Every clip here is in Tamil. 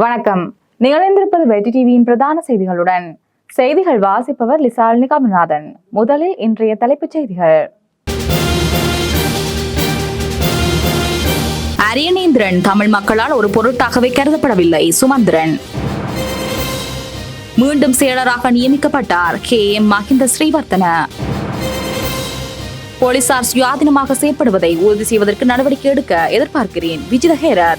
வணக்கம். நிகழ்ந்திருப்பது வெற்றி டிவியின் பிரதான செய்திகளுடன். செய்திகள் வாசிப்பவர் லிசால் நிகாமநாதன் முதலில் இன்றைய தலைப்புச் செய்திகள். அரியநேந்திரன் தமிழ் மக்களால் ஒரு பொருட்டாகவே கருதப்படவில்லை. சுமந்திரன். மீண்டும் செயலராக நியமிக்கப்பட்டார் கே. எம். மஹிந்த ஸ்ரீவர்த்தன. போலீசார் சுயாதீனமாக செயற்படுவதை உறுதி செய்வதற்கு நடவடிக்கை எடுக்க எதிர்பார்க்கிறேன். விஜித ஹேரர்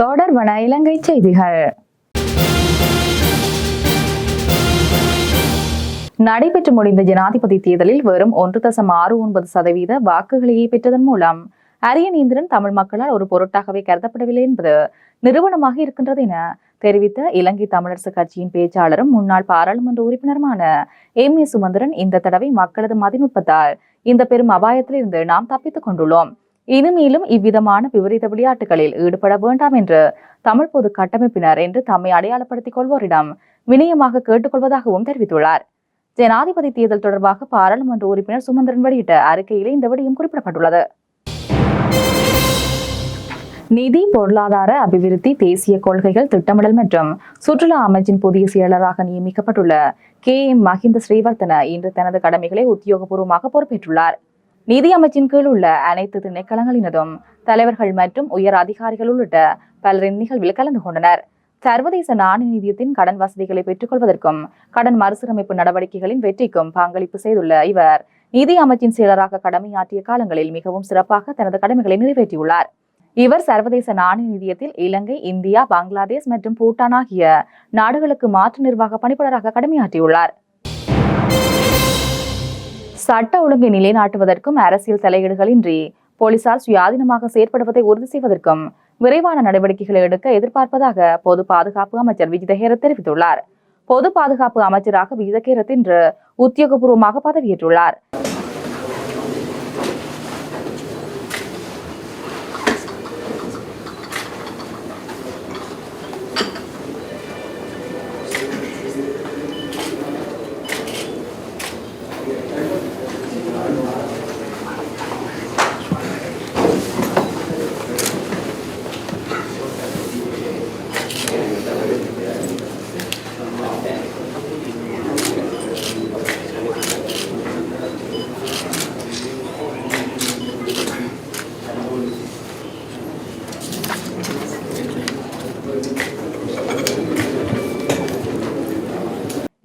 தொடர்வன இலங்கை செய்திகள். நடைபெற்று முடிந்த ஜனாதிபதி தேர்தலில் வெறும் ஒன்று தசம் ஆறு ஒன்பது சதவீத வாக்குகளையே பெற்றதன் மூலம் அரியநேந்திரன் தமிழ் மக்களால் ஒரு பொருட்டாகவே கருதப்படவில்லை என்பது நிறுவனமாக இருக்கின்றது என தெரிவித்த இலங்கை தமிழரசு கட்சியின் பேச்சாளரும் முன்னாள் பாராளுமன்ற உறுப்பினருமான எம் ஏ சுமந்திரன் இந்த தடவை மக்களது மதிநுட்பத்தால் இந்த பெரும் அபாயத்திலிருந்து நாம் தப்பித்துக் கொண்டுள்ளோம். இனிமேலும் இவ்விதமான விபரீத விளையாட்டுகளில் ஈடுபட வேண்டாம் என்று தமிழ் பொது கட்டமைப்பினர் என்று தம்மை அடையாளப்படுத்திக் கொள்வோரிடம் வினயமாக கேட்டுக்கொள்வதாகவும் தெரிவித்துள்ளார். ஜனாதிபதி தேர்தல் தொடர்பாக பாராளுமன்ற உறுப்பினர் சுமந்திரன் வெளியிட்ட அறிக்கையிலே இந்த விடயம் குறிப்பிடப்பட்டுள்ளது. நிதி பொருளாதார அபிவிருத்தி தேசிய கொள்கைகள் திட்டமிடல் மற்றும் சுற்றுலா அமைச்சின் புதிய செயலராக நியமிக்கப்பட்டுள்ள கே எம் மஹிந்த ஸ்ரீவர்த்தன இன்று தனது கடமைகளை உத்தியோகபூர்வமாக பொறுப்பேற்றுள்ளார். நிதி அமைச்சின் கீழ் உள்ள அனைத்து திணைக்களங்களினதும் தலைவர்கள் மற்றும் உயர் அதிகாரிகள் உள்ளிட்ட பலர் நிகழ்வில் கலந்து கொண்டனர். சர்வதேச நாணய நிதியத்தின் கடன் வசதிகளை பெற்றுக்கொள்வதற்கும் கடன் மறுசீரமைப்பு நடவடிக்கைகளின் வெற்றிக்கும் பங்களிப்பு செய்துள்ள இவர் நிதி அமைச்சின் செயலராக கடமையாற்றிய காலங்களில் மிகவும் சிறப்பாக தனது கடமைகளை நிறைவேற்றியுள்ளார். இவர் சர்வதேச நாணய நிதியத்தில் இலங்கை இந்தியா பங்களாதேஷ் மற்றும் பூட்டான் ஆகிய நாடுகளுக்கு மாற்று நிர்வாக பணிப்பாளராக கடமையாற்றியுள்ளார். சட்ட ஒழுங்கை நிலைநாட்டுவதற்கும் அரசியல் தலையீடுகளின்றி போலீசார் சுயாதீனமாக செயற்படுவதை உறுதி செய்வதற்கும் விரைவான நடவடிக்கைகளை எடுக்க எதிர்பார்ப்பதாக பொது பாதுகாப்பு அமைச்சர் விஜிதஹேரத் தெரிவித்துள்ளார். பொது பாதுகாப்பு அமைச்சராக விஜிதஹேரத் இன்று உத்தியோகபூர்வமாக பதவியேற்றுள்ளார்.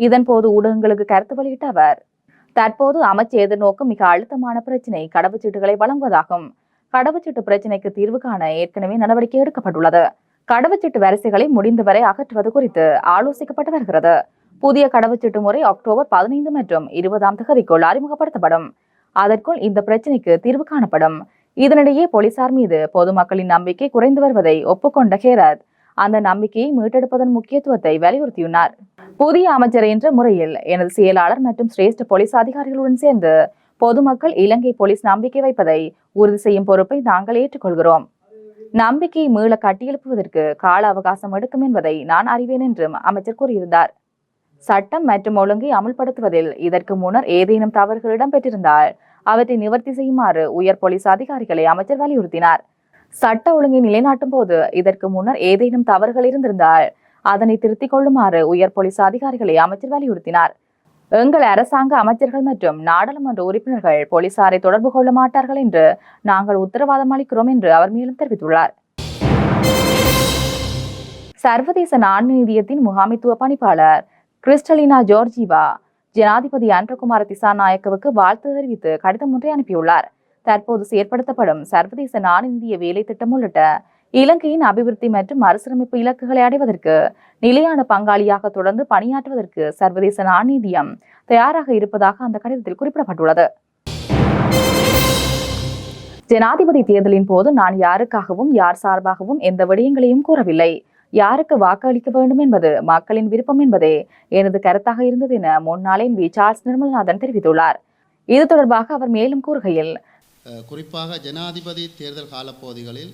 இதன்போது ஊடகங்களுக்கு கருத்து வெளியிட்ட அவர் தற்போது அமைச்சு எதிர்நோக்கும் மிக அழுத்தமான பிரச்சினை கடவுச்சீட்டுகளை வழங்குவதாகும். கடவுச்சீட்டு பிரச்சினைக்கு தீர்வு காண ஏற்கனவே நடவடிக்கை எடுக்கப்பட்டுள்ளது. கடவுச்சீட்டு வரிசைகளை முடிந்தவரை அகற்றுவது குறித்து ஆலோசிக்கப்பட்டு வருகிறது. புதிய கடவுச்சீட்டு முறை அக்டோபர் பதினைந்து மற்றும் இருபதாம் தேதிக்குள் அறிமுகப்படுத்தப்படும். அதற்குள் இந்த பிரச்சினைக்கு தீர்வு காணப்படும். இதனிடையே போலீசார் மீது பொதுமக்களின் நம்பிக்கை குறைந்து வருவதை ஒப்புக்கொண்ட ஹேரத் அந்த நம்பிக்கையை மீட்டெடுப்பதன் முக்கியத்துவத்தை வலியுறுத்தியுள்ளார். புதிய அமைச்சர் என்ற முறையில் எனது செயலாளர் மற்றும் சிரேஷ்ட போலீஸ் அதிகாரிகளுடன் சேர்ந்து பொதுமக்கள் இலங்கை போலீஸ் நம்பிக்கை வைப்பதை உறுதி செய்யும் பொறுப்பை நாங்கள் ஏற்றுக்கொள்கிறோம். நம்பிக்கையை மீள கட்டியெழுப்புவதற்கு கால அவகாசம் எடுக்கும் என்பதை நான் அறிவேன் என்றும் அமைச்சர் கூறியிருந்தார். சட்டம் மற்றும் ஒழுங்கை அமல்படுத்துவதில் இதற்கு முன்னர் ஏதேனும் தவறுகள் இடம்பெற்றிருந்தால் அவற்றை நிவர்த்தி செய்யுமாறு உயர் போலீஸ் அதிகாரிகளை அமைச்சர் வலியுறுத்தினார். சட்ட ஒழுங்கை நிலைநாட்டும் போது இதற்கு முன்னர் ஏதேனும் தவறுகள் இருந்திருந்தால் அதனை திருத்திக் கொள்ளுமாறு உயர் போலீஸ் அதிகாரிகளை அமைச்சர் வலியுறுத்தினார். எங்கள் அரசாங்க அமைச்சர்கள் மற்றும் நாடாளுமன்ற உறுப்பினர்கள் போலீசாரை தொடர்பு கொள்ள மாட்டார்கள் என்று நாங்கள் உத்தரவாதம் அளிக்கிறோம் என்று அவர் மேலும் தெரிவித்துள்ளார். சர்வதேச நாணய நிதியத்தின் முகாமைத்துவ பணிப்பாளர் கிறிஸ்டலினா ஜோர்ஜிவா ஜனாதிபதி அன்றகுமார திசாநாயக்கவுக்கு வாழ்த்து தெரிவித்து கடிதம் ஒன்றை அனுப்பியுள்ளார். தற்போது செயற்படுத்தப்படும் சர்வதேச நாணய வேலை திட்டம் உள்ளிட்ட இலங்கையின் அபிவிருத்தி மற்றும் மறுசீரமைப்பு இலக்குகளை அடைவதற்கு நிலையான பங்காளியாக தொடர்ந்து பணியாற்றுவதற்கு சர்வதேச நாணய தயாராக இருப்பதாக அந்த கடிதத்தில் குறிப்பிடப்பட்டுள்ளது. ஜனாதிபதி தேர்தலின் போது நான் யாருக்காகவும் யார் சார்பாகவும் எந்த விடயங்களையும் கூறவில்லை. யாருக்கு வாக்களிக்க வேண்டும் என்பது மக்களின் விருப்பம் என்பதே எனது கருத்தாக இருந்தது என முன்னாள் எம்பி சார்ஸ் நிர்மல்நாதன் தெரிவித்துள்ளார். இது தொடர்பாக அவர் மேலும் கூறுகையில் குறிப்பாக ஜனாதிபதி தேர்தல் காலப்பகுதிகளில்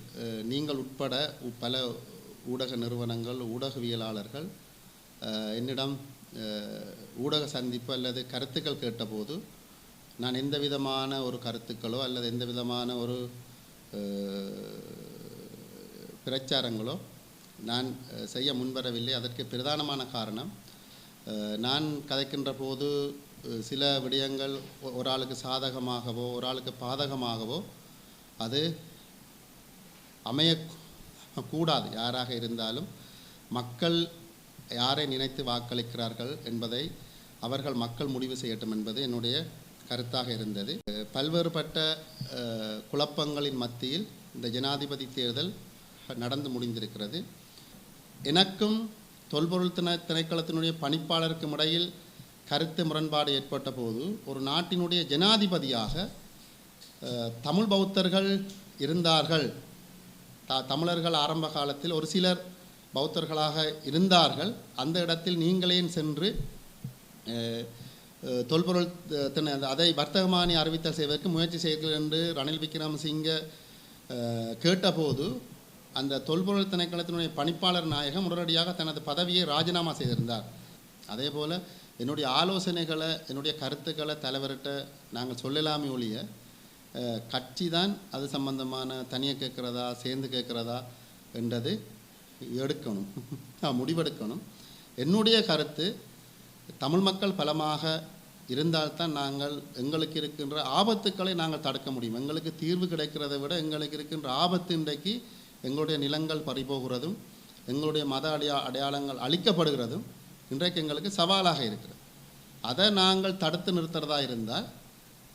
நீங்கள் உட்பட பல ஊடக நிறுவனங்கள் ஊடகவியலாளர்கள் என்னிடம் ஊடக சந்திப்பு அல்லது கருத்துக்கள் கேட்டபோது நான் எந்த விதமான ஒரு கருத்துக்களோ அல்லது எந்த விதமான ஒரு பிரச்சாரங்களோ நான் செய்ய முன்வரவில்லை. அதற்கு பிரதானமான காரணம் நான் கதைக்கின்ற போது சில விடயங்கள் ஒரு ஆளுக்கு சாதகமாகவோ ஒரு ஆளுக்கு பாதகமாகவோ அது அமைய கூடாது யாராக இருந்தாலும் மக்கள் யாரை நினைத்து வாக்களிக்கிறார்கள் என்பதை அவர்கள் மக்கள் முடிவு செய்யட்டும் என்பது என்னுடைய கருத்தாக இருந்தது. பல்வேறுபட்ட குழப்பங்களின் மத்தியில் இந்த ஜனாதிபதி தேர்தல் நடந்து முடிந்திருக்கிறது. எனக்கும் தொல்பொருள் திணை திணைக்களத்தினுடைய பணிப்பாளருக்கும் இடையில் கருத்து முரண்பாடு ஏற்பட்ட போது ஒரு நாட்டினுடைய ஜனாதிபதியாக தமிழ் பௌத்தர்கள் இருந்தார்கள். த தமிழர்கள் ஆரம்ப காலத்தில் ஒரு சிலர் பௌத்தர்களாக இருந்தார்கள். அந்த இடத்தில் நீங்களேன் சென்று தொல்பொருள் அதை வர்த்தகமானி அறிவித்தல் செய்வதற்கு முயற்சி செய்கிறீர்கள் என்று ரணில் விக்ரமசிங்க கேட்டபோது அந்த தொல்பொருள் திணைக்களத்தினுடைய பணிப்பாளர் நாயகம் உடனடியாக தனது பதவியை ராஜினாமா செய்திருந்தார். அதே போல் என்னுடைய ஆலோசனைகளை என்னுடைய கருத்துக்களை தலைவர்கிட்ட நாங்கள் சொல்லலாமே ஒழிய கட்சி தான் அது சம்பந்தமான தனியாக கேட்குறதா சேர்ந்து கேட்குறதா என்றது எடுக்கணும். முடிவெடுக்கணும். என்னுடைய கருத்து தமிழ் மக்கள் பலமாக இருந்தால்தான் நாங்கள் எங்களுக்கு இருக்கின்ற ஆபத்துக்களை நாங்கள் தடுக்க முடியும். எங்களுக்கு தீர்வு கிடைக்கிறதை விட எங்களுக்கு இருக்கின்ற ஆபத்து இன்றைக்கு எங்களுடைய நிலங்கள் பறிபோகிறதும் எங்களுடைய மத அடையா அடையாளங்கள் அழிக்கப்படுகிறதும் இன்றைக்கு எங்களுக்கு சவாலாக இருக்கிறது. அதை நாங்கள் தடுத்து நிறுத்துறதா இருந்தால்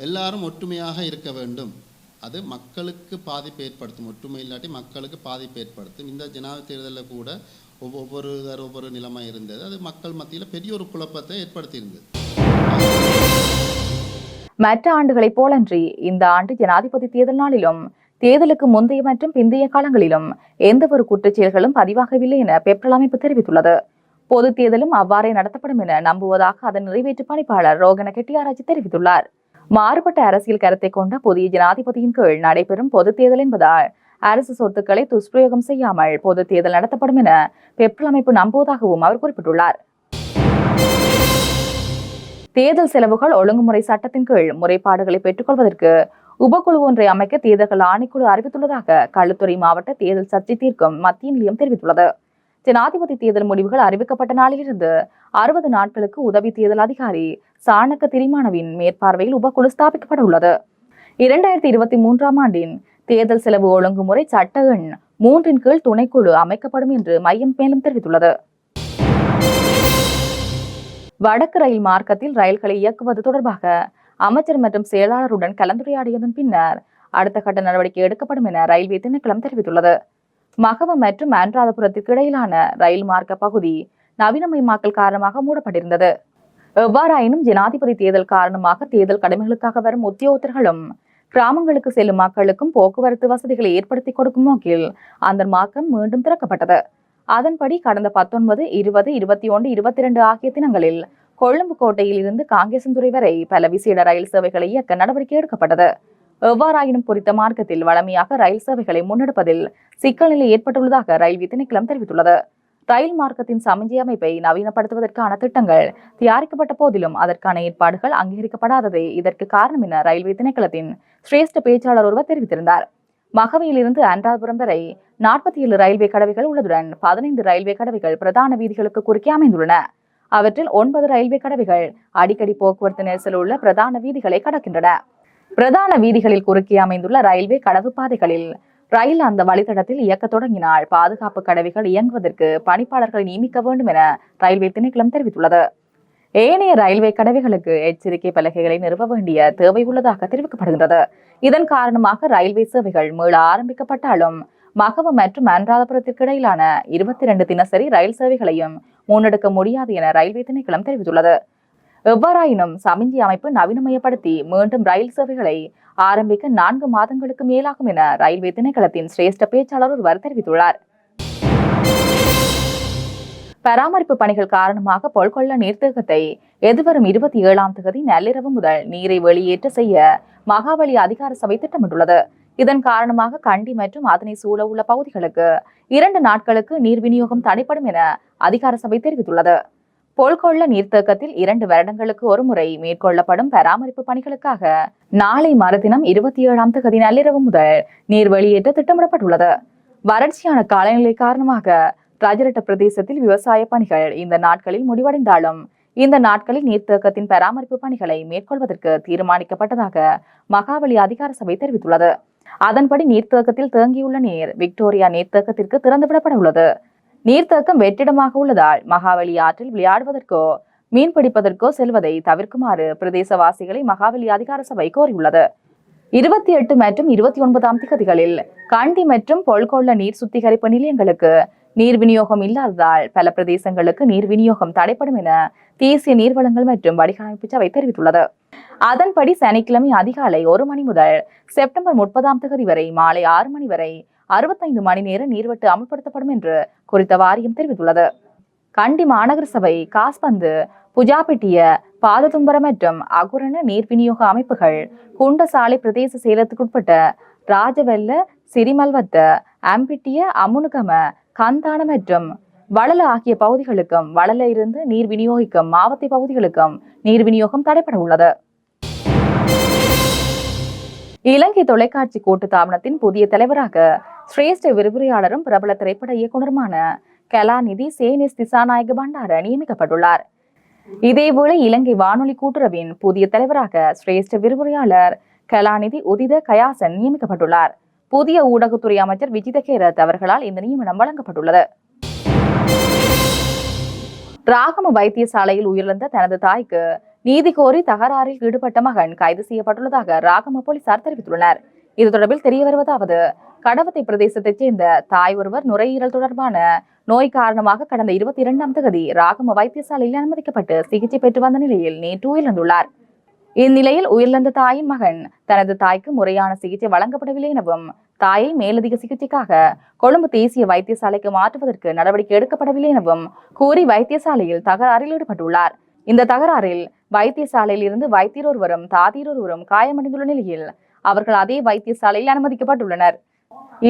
எல்லாரும் ஒற்றுமையாக இருக்க வேண்டும். அது மக்களுக்கு பாதிப்பு ஏற்படுத்தும். ஒற்றுமை இல்லாட்டி மக்களுக்கு பாதிப்பு ஏற்படுத்தும். இந்த ஜனாதிபதி தேர்தலில் கூட ஒவ்வொரு ஒவ்வொருவர் ஒவ்வொரு நிலைமை இருந்தது. அது மக்கள் மத்தியில் பெரிய ஒரு குழப்பத்தை ஏற்படுத்தியிருந்தது. மற்ற ஆண்டுகளைப் போலன்றி இந்த ஆண்டு ஜனாதிபதி தேர்தல் நாளிலும் தேர்தலுக்கு முந்தைய மற்றும் பிந்தைய காலங்களிலும் எந்தவொரு குற்றச்செயல்களும் பதிவாகவில்லை என பெப்ரல் அமைப்பு தெரிவித்துள்ளது. பொது தேர்தலும் அவ்வாறே நடத்தப்படும் என நம்புவதாக அதன் நிறைவேற்று பணிப்பாளர் ரோகன கெட்டியாராஜ் தெரிவித்துள்ளார். மாறுபட்ட அரசியல் கருத்தை கொண்ட புதிய ஜனாதிபதியின் கீழ் நடைபெறும் பொது தேர்தல் என்பதால் அரசு சொத்துக்களை துஷ்பிரயோகம் செய்யாமல் பொது தேர்தல் நடத்தப்படும் என பெப்ரல் அமைப்பு நம்புவதாகவும் அவர் குறிப்பிட்டுள்ளார். தேர்தல் செலவுகள் ஒழுங்குமுறை சட்டத்தின் கீழ் முறைப்பாடுகளை பெற்றுக்கொள்வதற்கு உபக்குழு ஒன்றை அமைக்க தேர்தல்கள் ஆணைக்குழு அறிவித்துள்ளதாக களுத்துறை மாவட்ட தேர்தல் சர்ச்சை தீர்க்கும் மத்திய நிலையம் தெரிவித்துள்ளது. ஜனாதிபதி தேர்தல் முடிவுகள் அறிவிக்கப்பட்ட நாளிலிருந்து அறுபது நாட்களுக்கு உதவி தேர்தல் அதிகாரி சாணக்க திரிமானவின் மேற்பார்வையில் உபக்குழு ஸ்தாபிக்கப்பட உள்ளது இரண்டாயிரத்தி இருபத்தி மூன்றாம் ஆண்டின் தேர்தல் செலவு ஒழுங்குமுறை சட்ட எண் மூன்றின் கீழ் துணைக்குழு அமைக்கப்படும் என்று மையம் மேலும் தெரிவித்துள்ளது. வடக்கு ரயில் மார்க்கத்தில் ரயில்களை இயக்குவது தொடர்பாக அமைச்சர் மற்றும் செயலாளருடன் கலந்துரையாடியதன் பின்னர் அடுத்த கட்ட நடவடிக்கை எடுக்கப்படும் என ரயில்வே திணைக்களம் தெரிவித்துள்ளது. மகவ மற்றும் அனுராதபுரத்திற்கு இடையிலான ரயில் மார்க்க பகுதி நவீனமயமாக்கல் காரணமாக மூடப்பட்டிருந்தது. எவ்வாறாயினும் ஜனாதிபதி தேர்தல் காரணமாக தேர்தல் கடமைகளுக்காக வரும் உத்தியோகத்தர்களும் கிராமங்களுக்கு செல்லும் மக்களுக்கும் போக்குவரத்து வசதிகளை ஏற்படுத்தி கொடுக்கும் நோக்கில் அந்த மார்க்கம் மீண்டும் திறக்கப்பட்டது. அதன்படி கடந்த பத்தொன்பது இருபது இருபத்தி ஒன்று இருபத்தி இரண்டு ஆகிய தினங்களில் கொழும்பு கோட்டையில் இருந்து காங்கேசன்துறை வரை பல விசேட ரயில் சேவைகளை இயக்க நடவடிக்கை எடுக்கப்பட்டது. எவ்வாறாயினும் குறித்த மார்க்கத்தில் வழமையாக ரயில் சேவைகளை முன்னெடுப்பதில் சிக்கல் நிலை ஏற்பட்டுள்ளதாக ரயில்வே திணைக்களம் தெரிவித்துள்ளது. ரயில் மார்க்கத்தின் சமஞ்சி அமைப்பை நவீனப்படுத்துவதற்கான திட்டங்கள் தயாரிக்கப்பட்ட போதிலும் அதற்கான ஏற்பாடுகள் அங்கீகரிக்கப்படாததே இதற்கு காரணம் என ரயில்வே திணைக்களத்தின் சிரேஷ்ட பேச்சாளர் ஒருவர் தெரிவித்திருந்தார். மகவையிலிருந்து அன்றாபுரம் வரை நாற்பத்தி ஏழு ரயில்வே கடவைகள் உள்ளதுடன் பதினைந்து ரயில்வே கடவைகள் பிரதான வீதிகளுக்கு குறுக்கே அமைந்துள்ளன. அவற்றில் ஒன்பது ரயில்வே கடவைகள் அடிக்கடி போக்குவரத்து நெரிசல் உள்ள பிரதான வீதிகளை கடக்கின்றன. பிரதான வீதிகளில் குறுக்கே அமைந்துள்ள ரயில்வே கடவு பாதைகளில் ரயில் அந்த வழித்தடத்தில் இயக்கத் தொடங்கினால் பாதுகாப்பு கடவைகள் இயங்குவதற்கு பணிப்பாளர்களை நியமிக்க வேண்டும் என ரயில்வே திணைக்களம் தெரிவித்துள்ளது. ஏனைய ரயில்வே கடவைகளுக்கு எச்சரிக்கை பலகைகளை நிறுவ வேண்டிய தேவை உள்ளதாக தெரிவிக்கப்படுகின்றது. இதன் காரணமாக ரயில்வே சேவைகள் மீள ஆரம்பிக்கப்பட்டாலும் மகவ மற்றும் அன்றாதபுரத்திற்கு இடையிலான இருபத்தி இரண்டு தினசரி ரயில் சேவைகளையும் முன்னெடுக்க முடியாது என ரயில்வே திணைக்களம் தெரிவித்துள்ளது. எவ்வாறாயினும் சமிஞ்சி அமைப்பு நவீனமயப்படுத்தி மீண்டும் ரயில் சேவைகளை ஆரம்பிக்க நான்கு மாதங்களுக்கு மேலாகும் என ரயில்வே திணைக்களத்தின் சிரேஷ்ட பேச்சாளர் ஒருவர் தெரிவித்துள்ளார். பராமரிப்பு பணிகள் காரணமாக பொல்கொள்ள நீர்த்தேக்கத்தை எதிர்வரும் இருபத்தி ஏழாம் தேதி நள்ளிரவு முதல் நீரை வெளியேற்ற செய்ய மகாபலி அதிகார சபை திட்டமிட்டுள்ளது. இதன் காரணமாக கண்டி மற்றும் அதனை சூழ உள்ள பகுதிகளுக்கு இரண்டு நாட்களுக்கு நீர் விநியோகம் தடைப்படும் என அதிகார சபை தெரிவித்துள்ளது. பொல்கொள்ள நீர்த்தேக்கத்தில் இரண்டு வருடங்களுக்கு ஒருமுறை மேற்கொள்ளப்படும் பராமரிப்பு பணிகளுக்காக நாளை மறுதினம் இருபத்தி ஏழாம் தேதி நள்ளிரவு முதல் நீர் வெளியேற்ற திட்டமிடப்பட்டுள்ளது. வறட்சியான காலநிலை காரணமாக ராஜரட்ட பிரதேசத்தில் விவசாய பணிகள் இந்த நாட்களில் முடிவடைந்தாலும் இந்த நாட்களில் நீர்த்தேக்கத்தின் பராமரிப்பு பணிகளை மேற்கொள்வதற்கு தீர்மானிக்கப்பட்டதாக மகாவலி அதிகார சபை தெரிவித்துள்ளது. அதன்படி நீர்த்தேக்கத்தில் தேங்கியுள்ள நீர் விக்டோரியா நீர்த்தேக்கத்திற்கு திறந்துவிடப்பட உள்ளது. நீர்த்தேக்கம் வெற்றிடமாக உள்ளதால் மகாவலி ஆற்றில் விளையாடுவதற்கோ மீன் பிடிப்பதற்கோ செல்வதை தவிர்க்குமாறு பிரதேசவாசிகளை மகாவலி அதிகார சபை கோரியுள்ளது. இருபத்தி எட்டு மற்றும் இருபத்தி ஒன்பதாம் திகதிகளில் கண்டி மற்றும் பொல்கொள்ள நீர் சுத்திகரிப்பு நிலையங்களுக்கு நீர் விநியோகம் இல்லாததால் பல பிரதேசங்களுக்கு நீர் விநியோகம் தடைப்படும் என தேசிய நீர்வளங்கள் மற்றும் வடிகாலமைப்பு சபை தெரிவித்துள்ளது. அதன்படி சனிக்கிழமை அதிகாலை ஒரு மணி முதல் செப்டம்பர் முப்பதாம் தேதி வரை மாலை ஆறு மணி வரை அறுபத்தைந்து மணி நேர நீர்வெட்டு அமல்படுத்தப்படும் என்று குறித்த வாரியம் தெரிவித்துள்ளது. கண்டி மாநகர சபை காஸ்பந்து புஜாபெட்டிய பாததும்பரம் மற்றும் அகுரண நீர் விநியோக அமைப்புகள் குண்டசாலை பிரதேச செயலத்துக்குட்பட்ட ராஜவெல்ல சிறிமல்வத்த அம்பிட்டிய அமுனுகம கந்தான மற்றும் வளல ஆகிய பகுதிகளுக்கும் வளல இருந்து நீர் விநியோகிக்கும் மாவத்தை பகுதிகளுக்கும் நீர் விநியோகம் தடைப்பட உள்ளது. இலங்கை தொலைக்காட்சி கூட்டு தாபனத்தின் புதிய தலைவராக சிரேஷ்ட விரிவுரையாளரும் பிரபல திரைப்பட இயக்குனருமான கலாநிதி சேனிஸ் திசாநாயக பண்டார நியமிக்கப்பட்டுள்ளார். இதேவேளை இலங்கை வானொலி கூட்டுறவின் புதிய தலைவராக சிரேஷ்ட விரிவுரையாளர் கலாநிதி உதித கயாசன் நியமிக்கப்பட்டுள்ளார். புதிய ஊடகத்துறை அமைச்சர் விஜித கேரத் அவர்களால் இந்த நியமனம் வழங்கப்பட்டுள்ளது. ராகம வைத்தியசாலையில் உயிரிழந்த தனது தாய்க்கு நீதி கோரி தகராறில் ஈடுபட்ட மகன் கைது செய்யப்பட்டுள்ளதாக ராகம போலீசார் தெரிவித்துள்ளனர். இது தொடர்பில் தெரிய வருவதாவது கடவத்தை பிரதேசத்தைச் சேர்ந்த தாய் ஒருவர் நுரையீரல் தொடர்பான நோய் காரணமாக கடந்த இருபத்தி இரண்டாம் தேதி ராகம வைத்தியசாலையில் அனுமதிக்கப்பட்டு சிகிச்சை பெற்று வந்த நிலையில் நேற்று உயிரிழந்துள்ளார். இந்நிலையில் உயிரிழந்த தாயின் மகன் தனது தாய்க்கு முறையான சிகிச்சை வழங்கப்படவில்லை எனவும் தாயை மேலதிக சிகிச்சைக்காக கொழும்பு தேசிய வைத்தியசாலைக்கு மாற்றுவதற்கு நடவடிக்கை எடுக்கப்படவில்லை எனவும் கூறி வைத்தியசாலையில் தகராறில் ஈடுபட்டுள்ளார். இந்த தகராறில் வைத்தியசாலையில் இருந்து வைத்தியர் ஒருவரும் தாதியர் ஒருவரும் காயமடைந்துள்ள நிலையில் அவர்கள் அதே வைத்தியசாலையில் அனுமதிக்கப்பட்டுள்ளனர்.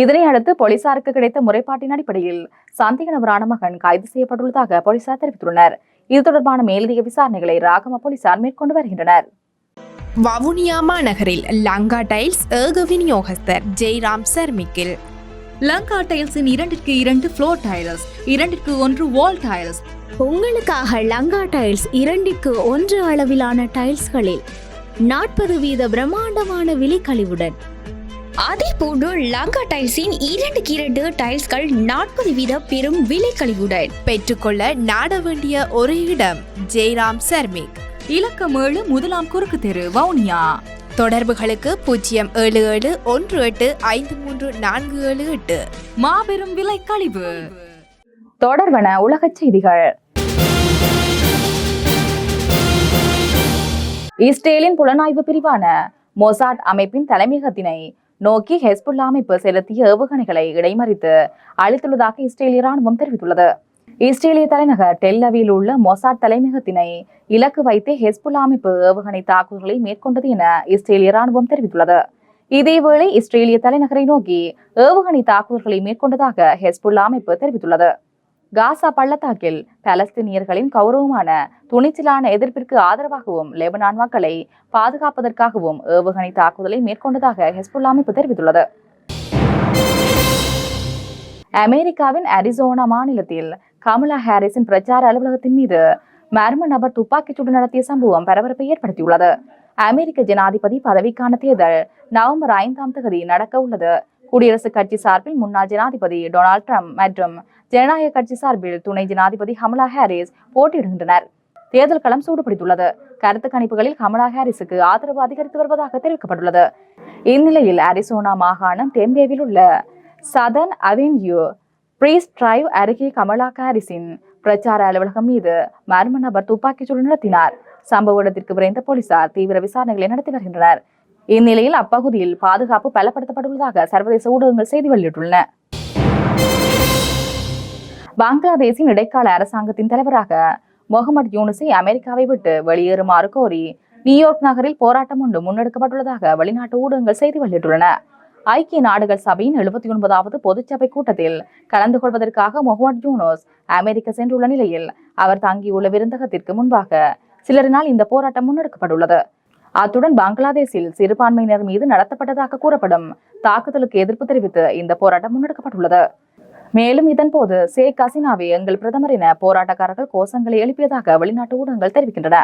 இதனை அடுத்து போலீசாருக்கு கிடைத்த முறைப்பாட்டின் அடிப்படையில் சந்தேக நபரான மகன் கைது செய்யப்பட்டுள்ளதாக போலீசார் தெரிவித்துள்ளனர். இது தொடர்பான மேலதிக விசாரணைகளை ராகம போலீசார் மேற்கொண்டு வருகின்றனர். வவுனியா மாநகரில் லங்கா டைல்ஸ் ஏக விநியோகஸ்தர் ஜெய்ராம் சர்மிக்கில். லங்கா டைல்ஸின் இரண்டிற்கு இரண்டு ஃப்ளோர் டைல்ஸ் இரண்டிற்கு ஒன்று வால் டைல்ஸ் உங்களுக்காக லங்கா டைல்ஸ் இரண்டிற்கு ஒன்று அளவிலான டைல்ஸ்களில் நாற்பது வீத பிரம்மாண்டமான விலைக்கழிவுடன் அதே போன்று லங்கா டைல்ஸின் இரண்டுக்கு இரண்டு டைல்ஸ்கள் நாற்பது வீத பெரும் விலை கழிவுடன் பெற்றுக்கொள்ள நாட வேண்டிய ஒரே இடம் ஜெய்ராம் சர்மிக். இலக்கம் ஏழு முதலாம் குறுக்கு தெரு வவுனியா. தொடர்புகளுக்கு பூஜ்ஜியம் ஏழு ஏழு ஒன்று எட்டு ஐந்து மூன்று நான்கு ஏழு எட்டு. மாபெரும் விலை கழிவு தொடர்வன உலகச் செய்திகள். இஸ்ரேலின் புலனாய்வு பிரிவான மொசாட் அமைப்பின் தலைமையகத்தினை நோக்கி ஹெஸ்புல்லா அமைப்பு செலுத்திய ஏவுகணைகளை இடைமறித்து அளித்துள்ளதாக இஸ்ரேலிய ராணுவம் தெரிவித்துள்ளது. இஸ்ரேலிய தலைநகர் டெல்லவியில் உள்ள மொசாட் தலைமையகத்தினை இலக்கு வைத்தே ஹெஸ்புல்லா அமைப்பு ஏவுகணை தாக்குதல்களை மேற்கொண்டது என இஸ்ரேலிய ராணுவம் தெரிவித்துள்ளது. இதேவேளை இஸ்ரேலிய தலைநகரை நோக்கி ஏவுகணை தாக்குதல்களை மேற்கொண்டதாக ஹெஸ்புல்லா அமைப்பு தெரிவித்துள்ளது. காசா பள்ளத்தாக்கில் பலஸ்தீனியர்களின் கௌரவமான துணிச்சலான எதிர்ப்பிற்கு ஆதரவாகவும் லெபனான் மக்களை பாதுகாப்பதற்காகவும் ஏவுகணை தாக்குதலை மேற்கொண்டதாக ஹெஸ்புல்லா அமைப்பு தெரிவித்துள்ளது. அமெரிக்காவின் அரிசோனா மாநிலத்தில் கமலா ஹாரிஸின் பிரச்சார அலுவலகத்தின் மீது மர்ம நபர் துப்பாக்கிச்சூடு நடத்திய சம்பவம் பரபரப்பை ஏற்படுத்தியுள்ளது. அமெரிக்க ஜனாதிபதி பதவிக்கான தேர்தல் நவம்பர் ஐந்தாம் தேதி நடக்க உள்ளது குடியரசுக் கட்சி சார்பில் முன்னாள் ஜனாதிபதி டொனால்ட் ட்ரம்ப் மற்றும் ஜனநாயக கட்சி சார்பில் துணை ஜனாதிபதி ஹமலா ஹாரிஸ் போட்டியிடுகின்றனர். தேர்தல் களம் சூடுபிடித்துள்ளது. கருத்து கணிப்புகளில் கமலா ஹாரிஸுக்கு ஆதரவு அதிகரித்து வருவதாக தெரிவிக்கப்பட்டுள்ளது. இந்நிலையில் அரிசோனா மாகாணம் டெம்பேவில் உள்ள சதன் அவென்யூ பிரீஸ் டிரைவ் அருகே கமலா ஹாரிஸின் பிரச்சார அலுவலகம் மீது மர்ம நபர் துப்பாக்கிச்சூடு நடத்தினார். சம்பவ இடத்திற்கு விரைந்த போலீசார் தீவிர விசாரணைகளை நடத்தி வருகின்றனர். இந்நிலையில் அப்பகுதியில் பாதுகாப்பு பலப்படுத்தப்பட்டுள்ளதாக சர்வதேச ஊடகங்கள் செய்தி வெளியிட்டுள்ளன. பங்களாதேஷின் இடைக்கால அரசாங்கத்தின் தலைவராக முகமது யூனுஸை அமெரிக்காவை விட்டு வெளியேறுமாறு கோரி நியூயார்க் நகரில் போராட்டம் ஒன்று முன்னெடுக்கப்பட்டுள்ளதாக வெளிநாட்டு ஊடகங்கள் செய்தி வெளியிட்டுள்ளன. ஐக்கிய நாடுகள் சபையின் எழுபத்தி ஒன்பதாவது பொதுச்சபை கூட்டத்தில் கலந்து கொள்வதற்காக முகமது யூனூஸ் அமெரிக்க சென்றுள்ள நிலையில் அவர் தங்கியுள்ள விருந்தகத்திற்கு முன்பாக சிலரினால் இந்த போராட்டம் முன்னெடுக்கப்பட்டுள்ளது. அத்துடன் பங்களாதேஷில் சிறுபான்மையினர் மீது நடத்தப்பட்டதாக கூறப்படும் தாக்குதலுக்கு எதிர்ப்பு தெரிவித்து இந்த போராட்டம் முன்னெடுக்கப்பட்டுள்ளது. மேலும் இதன்போது ஷேக் ஹசீனாவை எங்கள் பிரதமரின போராட்டக்காரர்கள் கோஷங்களை எழுப்பியதாக வெளிநாட்டு ஊடகங்கள் தெரிவிக்கின்றன.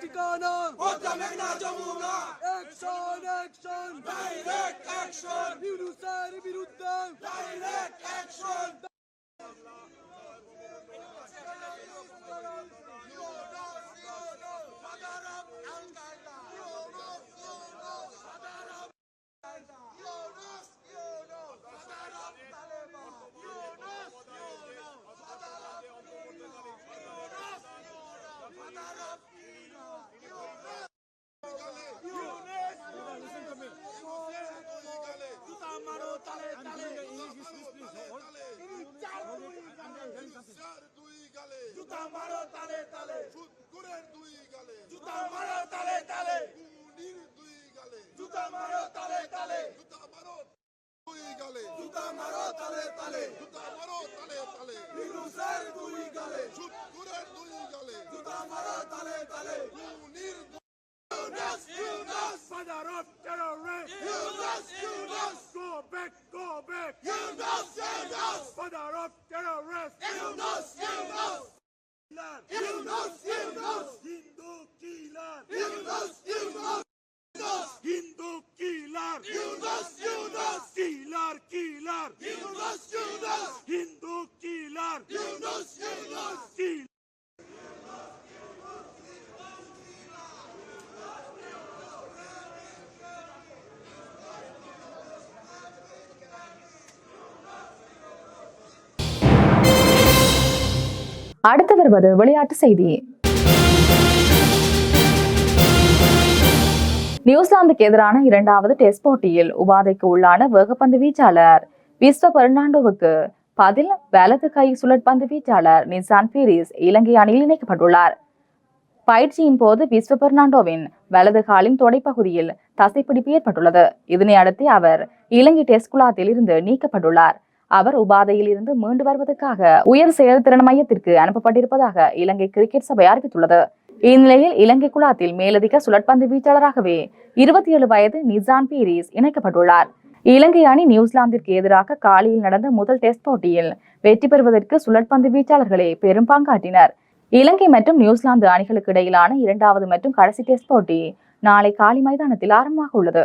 ठिकाना knows. Father of terrorists. He who knows. He who knows. He who knows. He who knows. Hindu killer. He who knows. He who knows. Hindu killer. He who knows. He who knows. அடுத்து வருவது விளையாட்டு செய்தி. நியூசிலாந்துக்கு எதிரான இரண்டாவது டெஸ்ட் போட்டியில் உபாதைக்கு உள்ளான வேகப்பந்து வீச்சாளர் விஸ்வ பெர்னாண்டோவுக்கு பதில் வலது கை சுழற்பந்து வீச்சாளர் நிசான் பீரிஸ் இலங்கை அணியில் இணைக்கப்பட்டுள்ளார். பயிற்சியின் போது விஸ்வ பெர்னாண்டோவின் வலது காலின் தொடைப்பகுதியில் தசைப்பிடிப்பு ஏற்பட்டுள்ளது. இதனை அடுத்து அவர் இலங்கை டெஸ்ட் குழாத்தில் இருந்து நீக்கப்பட்டுள்ளார். அவர் உபாதையில் இருந்து மீண்டு வருவதற்காக உயர் செயல்திறன் மையத்திற்கு அனுப்பப்பட்டிருப்பதாக இலங்கை கிரிக்கெட் சபை அறிவித்துள்ளது. இந்நிலையில் இலங்கை குழாத்தில் மேலதிக சுழற்பந்து வீச்சாளராகவே இருபத்தி ஏழு வயது நிசான் பீரிஸ் இணைக்கப்பட்டுள்ளார். இலங்கை அணி நியூசிலாந்திற்கு எதிராக காலையில் நடந்த முதல் டெஸ்ட் போட்டியில் வெற்றி பெறுவதற்கு சுழற்பந்து வீச்சாளர்களே பெரும் பங்காற்றினர். இலங்கை மற்றும் நியூசிலாந்து அணிகளுக்கு இடையிலான இரண்டாவது மற்றும் கடைசி டெஸ்ட் போட்டி நாளை காலி மைதானத்தில் ஆரம்பமாக உள்ளது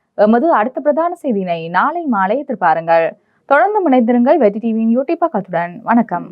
எமது அடுத்த பிரதான செய்தியினை நாளை மாலை எதிர்பாருங்கள். தொடர்ந்து முனைந்திருங்கள் வெற்றி டிவியின் யூடியூப் பக்கத்துடன். வணக்கம்.